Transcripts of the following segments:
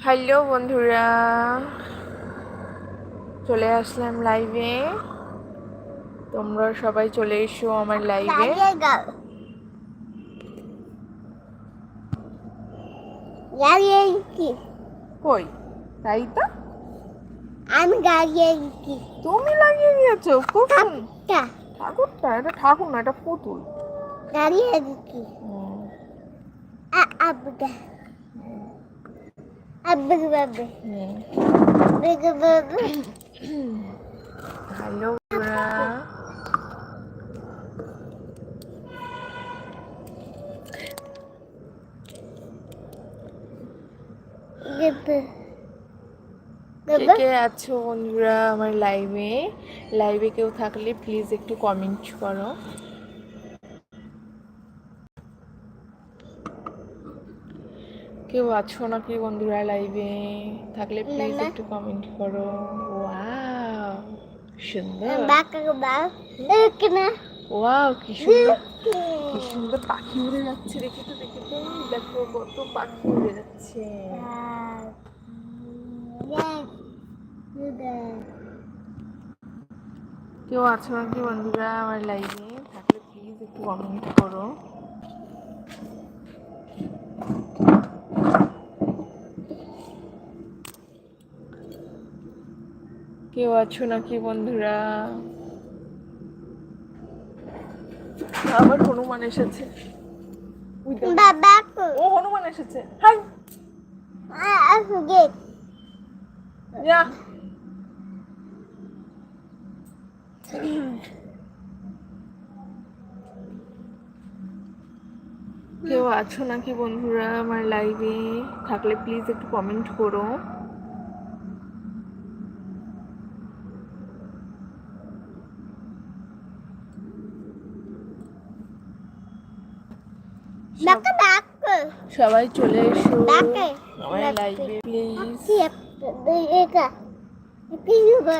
Hello বন্ধুরা চলে আসলাম লাইভে তোমরা সবাই চলে এসো আমার লাইভে কই? তাই তো? আমি দাঁড়িয়েছি তুমি লাগিয়ে দিয়েছ? তা ঠাকুরটা। এটা ঠাকুর না এটা পুতুল। আব্বা হুম। বেগে বাবা কে আছো বন্ধুরা আমার লাইভে লাইভে কেউ থাকলে প্লিজ একটু কমেন্ট করো। কেউ আছো নাকি বন্ধুরা লাইভে থাকলে প্লিজ একটু কমেন্ট করো। ওয়াও সুন্দর। ওয়াও কি সুন্দর। কি সুন্দর পাখি উড়ে যাচ্ছে। দেখে তো দেখে তো। দেখো কত পাখি উড়ে যাচ্ছে। কেউ আছো নাকি বন্ধুরা আমার লাইভে থাকলে প্লিজ একটু কমেন্ট করো। কেউ আছো নাকি বন্ধুরা? আবার হনুমান এসেছে। বাবা ও হনুমান এসেছে। হাই। যা। কেউ আছো নাকি বন্ধুরা আমার লাইভে থাকলে প্লিজ একটু কমেন্ট করো বাকা বাকা সবাই চলে এসো। আমার লাইভে প্লিজ. Itu juga.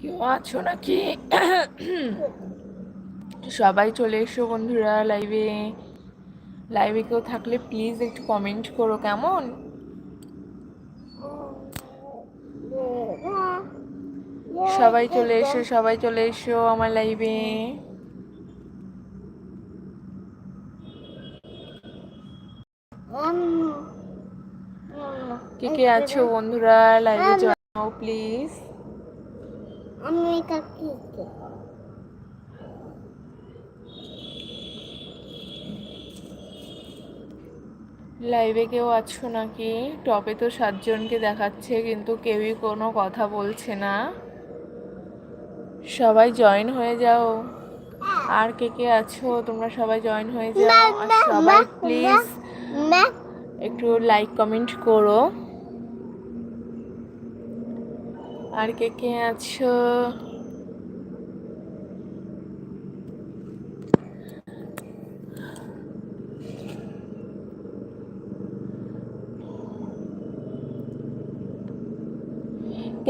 কেউ আছো নাকি সবাই চলে এসো বন্ধুরা লাইভে লাইভে কেউ থাকলে প্লিজ একটু কমেন্ট করো কেমন সবাই চলে এসো সবাই চলে এসো আমার লাইভে কে কে আছো বন্ধুরা? লাইভে জানাও প্লিজ আমি কাকি। লাইভে কেউ আছো নাকি? টপে তো সাতজনকে দেখাচ্ছে কিন্তু কেউই কোনো কথা বলছে না। সবাই জয়েন হয়ে যাও। আর কে কে আছো? তোমরা সবাই জয়েন হয়ে যাও। আর সবাই প্লিজ একটু লাইক কমেন্ট করো। আর কে কে আছো?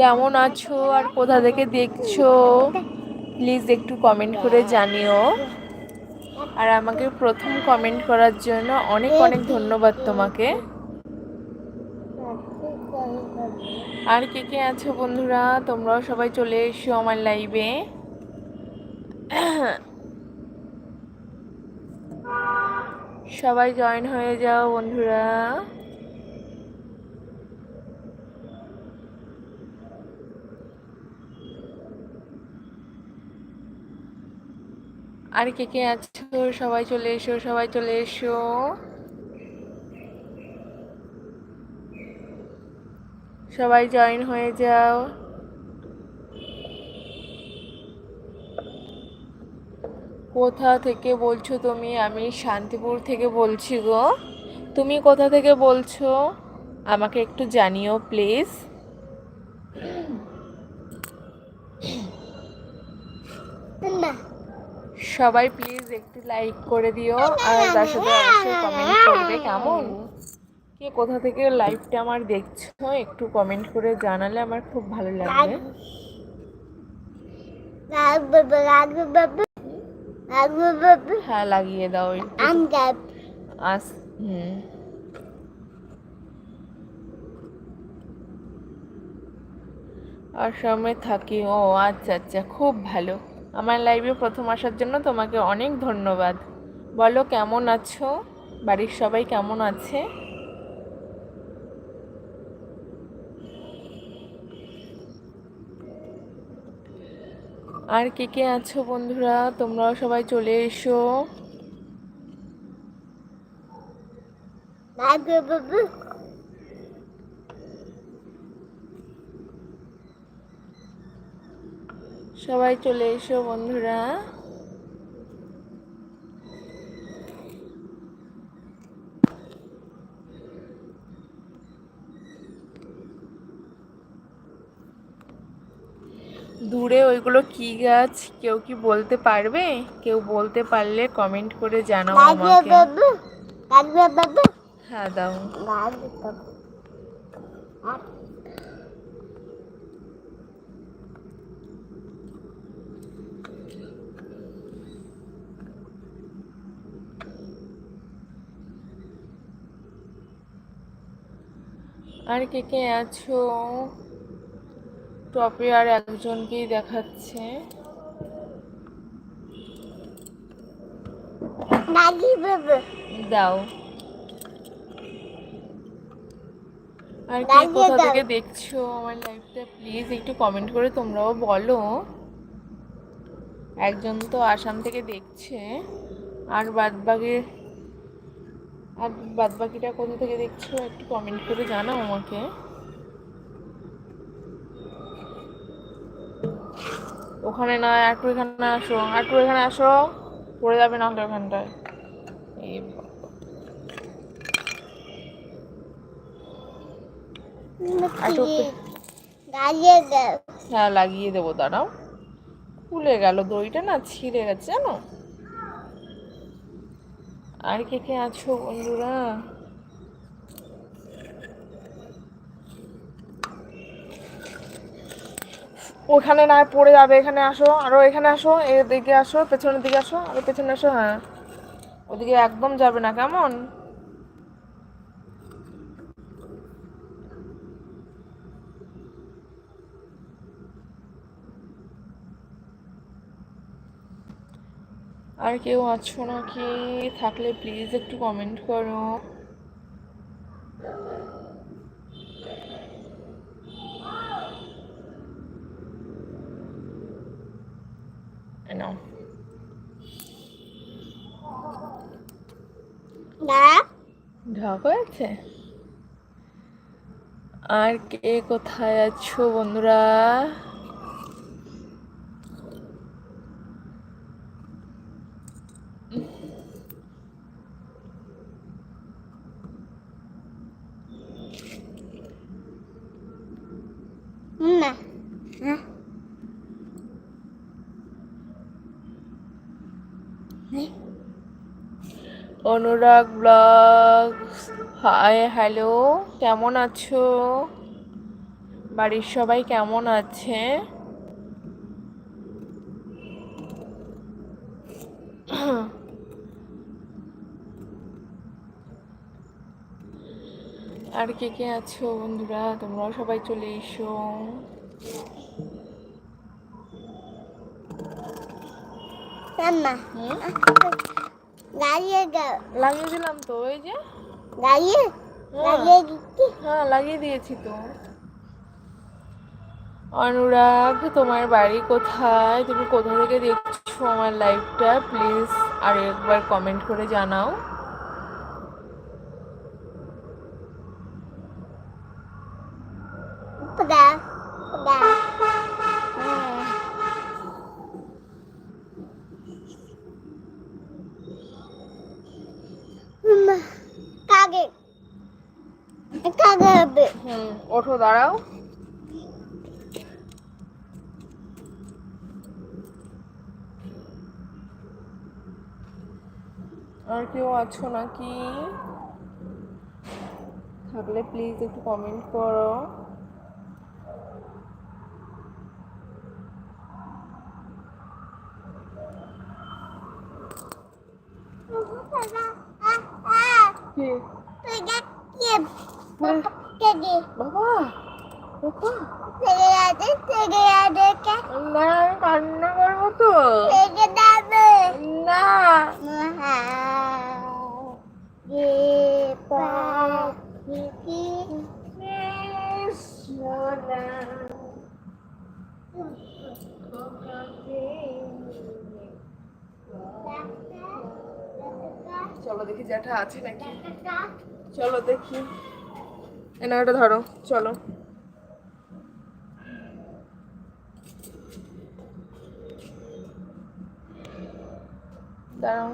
কেমন আছো আর কোথা থেকে দেখছ? প্লিজ একটু কমেন্ট করে জানিও। আর আমাকে প্রথম কমেন্ট করার জন্য অনেক অনেক ধন্যবাদ তোমাকে। আর কে কে আছো বন্ধুরা? তোমরাও সবাই চলে এসো আমার লাইভে সবাই জয়েন হয়ে যাও বন্ধুরা। আর কে কে আছো? সবাই চলে এসো, সবাই চলে এসো। সবাই জয়েন হয়ে যাও। কোথা থেকে বলছো তুমি? আমি শান্তিপুর থেকে বলছি গো। তুমি কোথা থেকে বলছো? আমাকে একটু জানিও প্লিজ না সবাই প্লিজ একটু লাইক করে দিও আর তার সাথে অবশ্যই কমেন্ট করবে। কেমন? কে কোথা থেকে লাইভটা আমার দেখছ? একটু কমেন্ট করে জানালে আমার খুব ভালো লাগবে। হ্যাঁ লাগিয়ে দাও আস, হুম। আসামে থাকি। ও আচ্ছা আচ্ছা খুব ভালো। আমার লাইভে প্রথম আসার জন্য তোমাকে অনেক ধন্যবাদ। বলো, কেমন আছো? বাড়ির সবাই কেমন আছে? আর কে কে আছো বন্ধুরা? তোমরাও সবাই চলে এসো আগে বাবা সবাই চলে এসো বন্ধুরা। দূরে ওইগুলো কি গাছ কেউ কি বলতে পারবে? কেউ বলতে পারলে কমেন্ট করে জানাও আমাকে। হ্যাঁ দাও। আর কে কে আছো? টপে আর একজনকেই দেখাচ্ছে। দাও। আর কে কোথা থেকে দেখছ আমার লাইফটা প্লিজ একটু কমেন্ট করে তোমরাও বলো। একজন তো আসাম থেকে দেখছে। আর বাদ বাকি আর বাদ বাকিটা কোথা থেকে দেখছ একটু কমেন্ট করে জানাও আমাকে। ওখানে না একটু এখানে আসো একটু এখানে আসো পড়ে যাবে না ওখানটায় এই হ্যাঁ লাগিয়ে দেবো দাঁড়াও। খুলে গেল দইটা না ছিঁড়ে গেছে জানো? আর কে কে আছো বন্ধুরা? ওখানে না পড়ে যাবে, এখানে আসো, আরও এখানে আসো, এদিকে আসো, পেছনের দিকে আসো, আরও পেছনে আসো হ্যাঁ। ওদিকে একদম যাবে না, কেমন? আর কেউ আছো নাকি? থাকলে প্লিজ একটু কমেন্ট করো। ঢাক হয়েছে? আর কে কোথায় আছো বন্ধুরা না হ্যাঁ অনুরাগ ব্লগ হাই, হ্যালো, কেমন আছো? বাড়ির সবাই কেমন আছে? আর কে কে আছো বন্ধুরা? তোমরাও সবাই চলে এসো। গাড়িয়ে লাগিয়ে দিলাম তো ওই যে। গাড়িয়ে হ্যাঁ। দিচ্ছি। হ্যাঁ লাগিয়ে দিয়েছি তো। অনুরাগ তোমার বাড়ি কোথায়? তুমি কোথা থেকে দেখছ আমার লাইফটা প্লিজ আর একবার কমেন্ট করে জানাও। হুম ওঠো দাঁড়াও। আর কেউ আছো নাকি? থাকলে প্লিজ একটু কমেন্ট করো। কি? তুই যাচ্ছিস বাবাকে দে বাবা বাবা ছেড়ে আছে ছেড়ে আছে কে না কান্না করব তো। না। মহা যে পাখি সোনা চলো দেখি জ্যাঠা আছে নাকি? চলো দেখি। এনা ওটা ধরো চলো। দাঁড়াও।